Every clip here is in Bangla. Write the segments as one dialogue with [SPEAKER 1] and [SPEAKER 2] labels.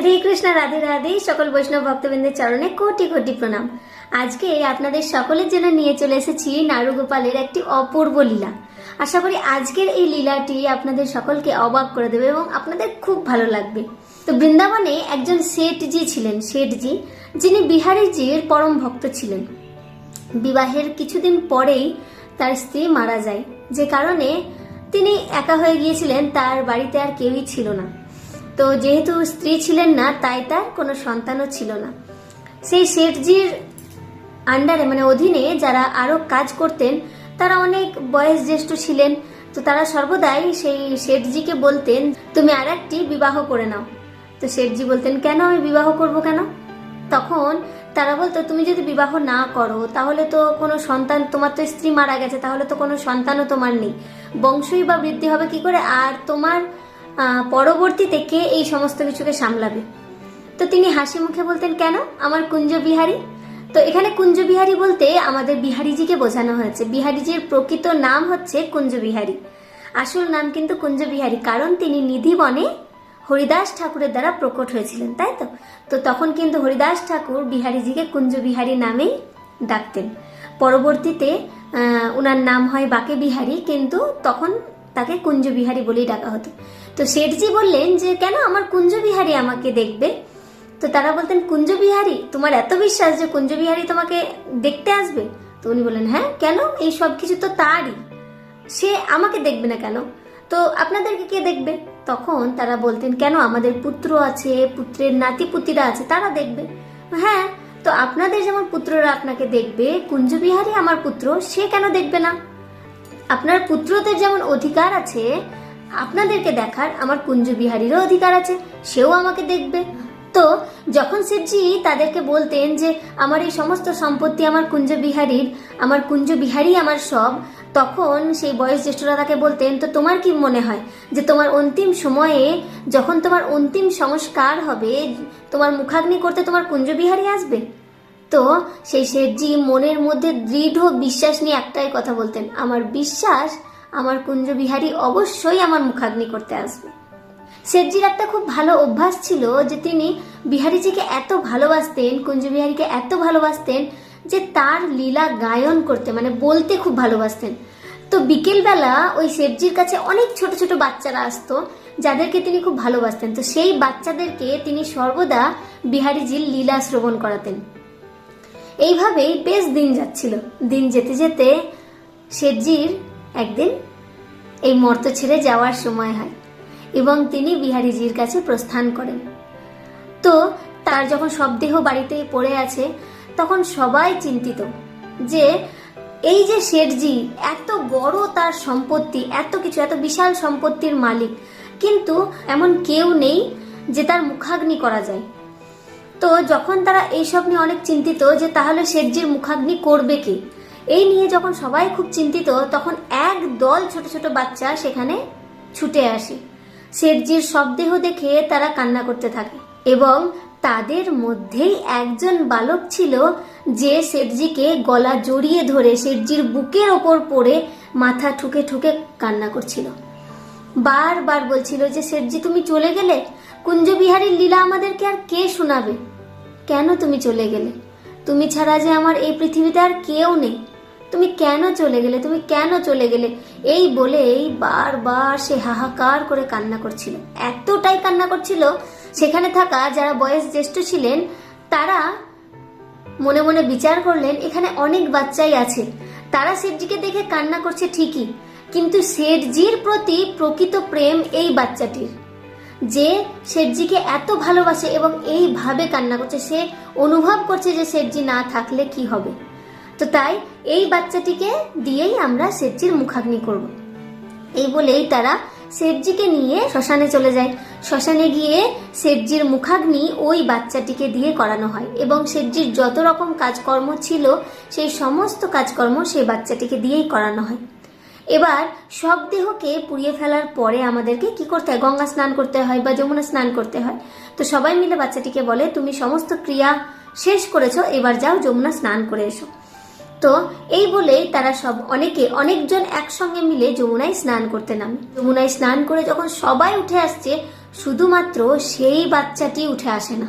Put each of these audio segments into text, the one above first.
[SPEAKER 1] হরে কৃষ্ণ, রাধে রাধে, সকল বৈষ্ণব ভক্তবৃন্দের চরণে কোটি কোটি প্রণাম। আজকে আপনাদের সকলের জন্য নিয়ে চলে এসেছি নারুগোপালের একটি অপূর্ব লীলা। আশা করি আজকের এই লীলাটি আপনাদের সকলকে অবাক করে দেবে এবং আপনাদের খুব ভালো লাগবে। তো বৃন্দাবনে একজন শেঠজি ছিলেন, শেঠজি, যিনি বিহারীজির পরম ভক্ত ছিলেন। বিবাহের কিছুদিন পরেই তার স্ত্রী মারা যায়। যে কারণে তিনি একা হয়ে গিয়েছিলেন, তার বাড়িতে আর কেউই ছিল না। তো যেহেতু স্ত্রী ছিলেন না, তাই তার কোনো সন্তানও ছিল না। সেই শেঠজির আন্ডারে মানে অধীনে যারা আরও কাজ করতেন, তারা অনেক বয়স জ্যেষ্ঠ ছিলেন। তো তারা সর্বদাই সেই শেঠজিকে বলতেন, তুমি আর একটি বিবাহ করে নাও। তো শেঠজি বলতেন, কেন আমি বিবাহ করব কেন? তখন তারা বলতো, তুমি যদি বিবাহ না করো, তাহলে তো কোনো সন্তান, তোমার তো স্ত্রী মারা গেছে, তাহলে তো কোনো সন্তানও তোমার নেই। বংশই বা বৃদ্ধি হবে কি করে? আর তোমার পরবর্তীতে কে এই সমস্ত কিছুকে সামলাবে? তো তিনি হাসি মুখে বলতেন, কেন? আমার কুঞ্জ বিহারী? তো এখানে কুঞ্জ বিহারী বলতে আমাদের বিহারীজিকে বোঝানো হয়েছে। বিহারীজির প্রকৃত নাম হচ্ছে কুঞ্জ বিহারী। আসল নাম কিন্তু কুঞ্জ বিহারী, কারণ তিনি নিধিবনে হরিদাস ঠাকুরের দ্বারা প্রকট হয়েছিলেন, তাই তো? তো তখন কিন্তু হরিদাস ঠাকুর বিহারীজিকে কুঞ্জ বিহারী নামেই ডাকতেন। পরবর্তীতে ওনার নাম হয় বাকে বিহারী, কিন্তু তখন তাকে কুঞ্জ বিহারী বলেই ডাকা হতো। তো শেঠজি বললেন যে, কেন আমার কুঞ্জ বিহারী আমাকে দেখবে? তো তারা বলতেন কুঞ্জ বিহারী তোমার এত বিশ্বাস যে কুঞ্জ বিহারী তোমাকে দেখতে আসবে? তো উনি বললেন হ্যাঁ কেন? এই সব কিছু তো তারই। সে আমাকে দেখবে না কেন? তো আপনাদেরকে কে দেখবে? তখন তারা বলতেন, কেন আমাদের পুত্র আছে, পুত্রের নাতি পুতিরা আছে, তারা দেখবে? হ্যাঁ তো আপনাদের যেমন পুত্ররা আপনাকে দেখবে, কুঞ্জবিহারী আমার পুত্র, সে কেন দেখবে না? আপনার পুত্রদের যেমন অধিকার আছে, আপনাদেরকে দেখার আমার কুঞ্জ বিহারীরও অধিকার আছে, সেও আমাকে দেখবে। তো, যখন শিবজি তাদেরকে বলতেন যে, আমার এই সমস্ত সম্পত্তি আমার কুঞ্জ বিহারীর আমার কুঞ্জ বিহারী আমার সব, তখন সেই বয়স জ্যেষ্ঠরা তাকে বলতেন, তো তোমার কি মনে হয় যে তোমার অন্তিম সময়ে যখন তোমার অন্তিম সংস্কার হবে, তোমার মুখাগ্নি করতে তোমার কুঞ্জ বিহারী আসবে? তো সেই শেঠজি মনের মধ্যে দৃঢ় বিশ্বাস নিয়ে একটাই কথা বলতেন, আমার বিশ্বাস, আমার কুঞ্জ বিহারী অবশ্যই আমার মুখাগ্নি করতে আসবে। শেঠজির একটা খুব ভালো অভ্যাস ছিল যে তিনি বিহারীজিকে এত ভালোবাসতেন কুঞ্জ বিহারীকে এত ভালোবাসতেন যে তার লীলা গায়ন করতে মানে বলতে খুব ভালোবাসতেন। তো বিকেলবেলা ওই শেঠজির কাছে অনেক ছোট ছোট বাচ্চারা আসতো, যাদেরকে তিনি খুব ভালোবাসতেন। তো সেই বাচ্চাদেরকে তিনি সর্বদা বিহারীজির লীলা শ্রবণ করাতেন। এইভাবেই বেশ দিন যাচ্ছিল। দিন যেতে যেতে শেঠজির একদিন এই মর্ত ছেড়ে যাওয়ার সময় হয় এবং তিনি বিহারীজির কাছে প্রস্থান করেন। তো তার যখন শবদেহ বাড়িতে পড়ে আছে, তখন সবাই চিন্তিত যে এই যে শেঠজি এত বড় তার সম্পত্তি, এত কিছু, এত বিশাল সম্পত্তির মালিক, কিন্তু এমন কেউ নেই যে তার মুখাগ্নি করা যায়। তো যখন তারা এইসব নিয়ে অনেক চিন্তিত যে তাহলে শেঠজির মুখাগ্নি করবে কে? এই নিয়ে যখন সবাই খুব চিন্তিত, তখন এক দল ছোট ছোট বাচ্চা সেখানে ছুটে আসে। শেঠজির শবদেহ দেখে তারা কান্না করতে থাকে এবং তাদের মধ্যেই একজন বালক ছিল যে শেঠজিকে গলা জড়িয়ে ধরে শেঠজির বুকের ওপর পড়ে মাথা ঠুকে ঠুকে কান্না করছিল। বারবার বলছিল যে, শেঠজি, তুমি চলে গেলে? কুঞ্জবিহারীর লীলা আমাদেরকে আর কে শোনাবে? কেন তুমি চলে গেলে? তুমি ছাড়া যে আমার এই পৃথিবীতে আর কেউ নেই। তুমি কেন চলে গেলে? তুমি কেন চলে গেলে? এই বলে বলেই বারবার সে হাহাকার করে কান্না করছিল। এতটাই কান্না করছিল সেখানে থাকা যারা বয়স জ্যেষ্ঠ ছিলেন, তারা মনে মনে বিচার করলেন, এখানে অনেক বাচ্চাই আছে। তারা শেঠজিকে দেখে কান্না করছে ঠিকই, কিন্তু শেঠজির প্রতি প্রকৃত প্রেম এই বাচ্চাটির। যে শেঠজিকে এত ভালোবাসে এবং এইভাবে কান্না করছে, সে অনুভব করছে যে শেঠজি না থাকলে কি হবে। তো তাই এই বাচ্চাটিকে দিয়েই আমরা শেঠজির মুখাগ্নি করব। এই বলেই তারা শেঠজিকে নিয়ে শ্মশানে চলে যায়। শ্মশানে গিয়ে শেঠজির মুখাগ্নি ওই বাচ্চাটিকে দিয়ে করানো হয় এবং শেঠজির যত রকম কাজকর্ম ছিল, সেই সমস্ত কাজকর্ম সেই বাচ্চাটিকে দিয়েই করানো হয়। এবার সব দেহকে পুড়িয়ে ফেলার পরে আমাদেরকে কি করতে হয়? গঙ্গা স্নান করতে হয় বা যমুনা স্নান করতে হয়। তো সবাই মিলে বাচ্চাটিকে বলে, তুমি সমস্ত ক্রিয়া শেষ করেছ, এবার যাও যমুনা স্নান করে এসো। তো এই বলেই তারা সব অনেকে, অনেকজন একসঙ্গে মিলে যমুনায় স্নান করতে নামে। যমুনায় স্নান করে যখন সবাই উঠে আসছে, শুধুমাত্র সেই বাচ্চাটি উঠে আসে না।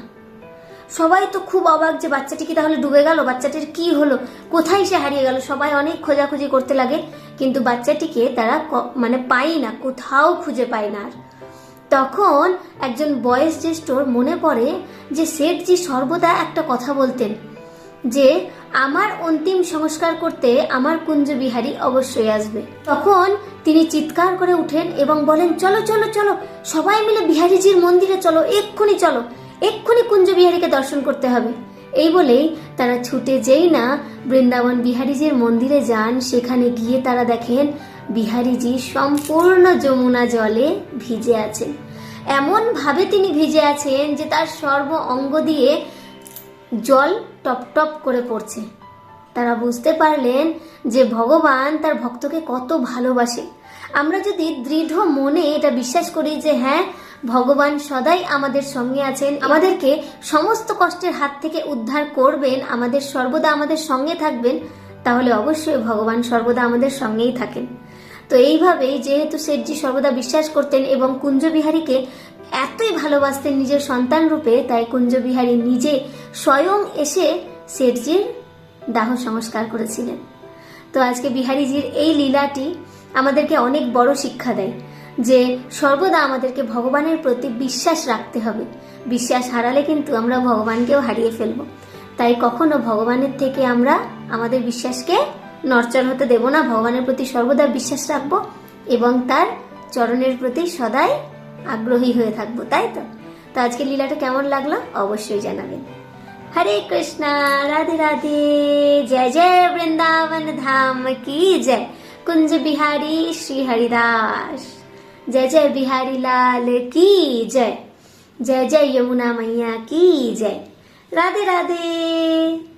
[SPEAKER 1] সবাই তো খুব অবাক যে বাচ্চাটি কি তাহলে ডুবে গেল? বাচ্চাটির কি হলো? কোথায় সে হারিয়ে গেল? সবাই অনেক খোঁজাখুঁজি করতে লাগে, কিন্তু বাচ্চাটিকে তারা মানে পায় না, কোথাও খুঁজে পায় না আর। তখন একজন বয়স জ্যেষ্ঠর মনে পড়ে যে শেঠজি সর্বদা একটা কথা বলতেন যে, আমার অন্তিম সংস্কার করতে আমার কুঞ্জ বিহারী অবশ্যই আসবে। তখন তিনি চিৎকার করে উঠেন এবং বলেন, চলো চলো চলো, সবাই মিলে বিহারীজির মন্দিরে চলো, এক্ষুনি চলো। এক্ষুনি কুঞ্জ বিহারীকে দর্শন করতে হবে। এই বলেই তারা ছুটে যেই না বৃন্দাবন বিহারীজির মন্দিরে যান, সেখানে গিয়ে তারা দেখেন বিহারীজি সম্পূর্ণ যমুনা জলে ভিজে আছেন। এমন ভাবে তিনি ভিজে আছেন যে তার সর্ব অঙ্গ দিয়ে জল টপ টপ করে পড়ছে। তারা বুঝতে পারলেন যে ভগবান তার ভক্তকে কত ভালোবাসে। আমরা যদি দৃঢ় মনে এটা বিশ্বাস করি যে হ্যাঁ ভগবান সদাই আমাদের সঙ্গে আছেন। আমাদেরকে সমস্ত কষ্টের হাত থেকে উদ্ধার করবেন। আমাদের সর্বদা আমাদের সঙ্গে থাকবেন। তাহলে অবশ্যই ভগবান সর্বদা আমাদের সঙ্গেই থাকেন। তো এইভাবেই যেহেতু শেঠজি সর্বদা বিশ্বাস করতেন এবং কুঞ্জবিহারীকে এতই ভালোবাসতেন নিজের সন্তান রূপে, তাই কুঞ্জবিহারী নিজে স্বয়ং এসে শেঠজির দাহ সংস্কার করেছিলেন। তো আজকে বিহারীজির এই লীলাটি আমাদেরকে অনেক বড় শিক্ষা দেয়। যে সর্বদা আমাদেরকে ভগবানের প্রতি বিশ্বাস রাখতে হবে। বিশ্বাস হারালে কিন্তু আমরা ভগবানকেও হারিয়ে ফেলব। তাই কখনো ভগবানের থেকে আমরা আমাদের বিশ্বাসকে নরচর হতে দেব না। ভগবানের প্রতি সর্বদা বিশ্বাস রাখব এবং তার চরণের প্রতি সদাই আগ্রহী হয়ে থাকব, তাই তো? তো আজকে লীলাটা কেমন লাগল অবশ্যই জানাবেন। হরে কৃষ্ণা, রাধে রাধে, জয় জয় বৃন্দাবন ধাম, কি জয়। কুঞ্জ বিহারী, শ্রী হরিদাস। जय जय बिहारी लाल की जय। जय जय यमुना मैया की जय। राधे राधे।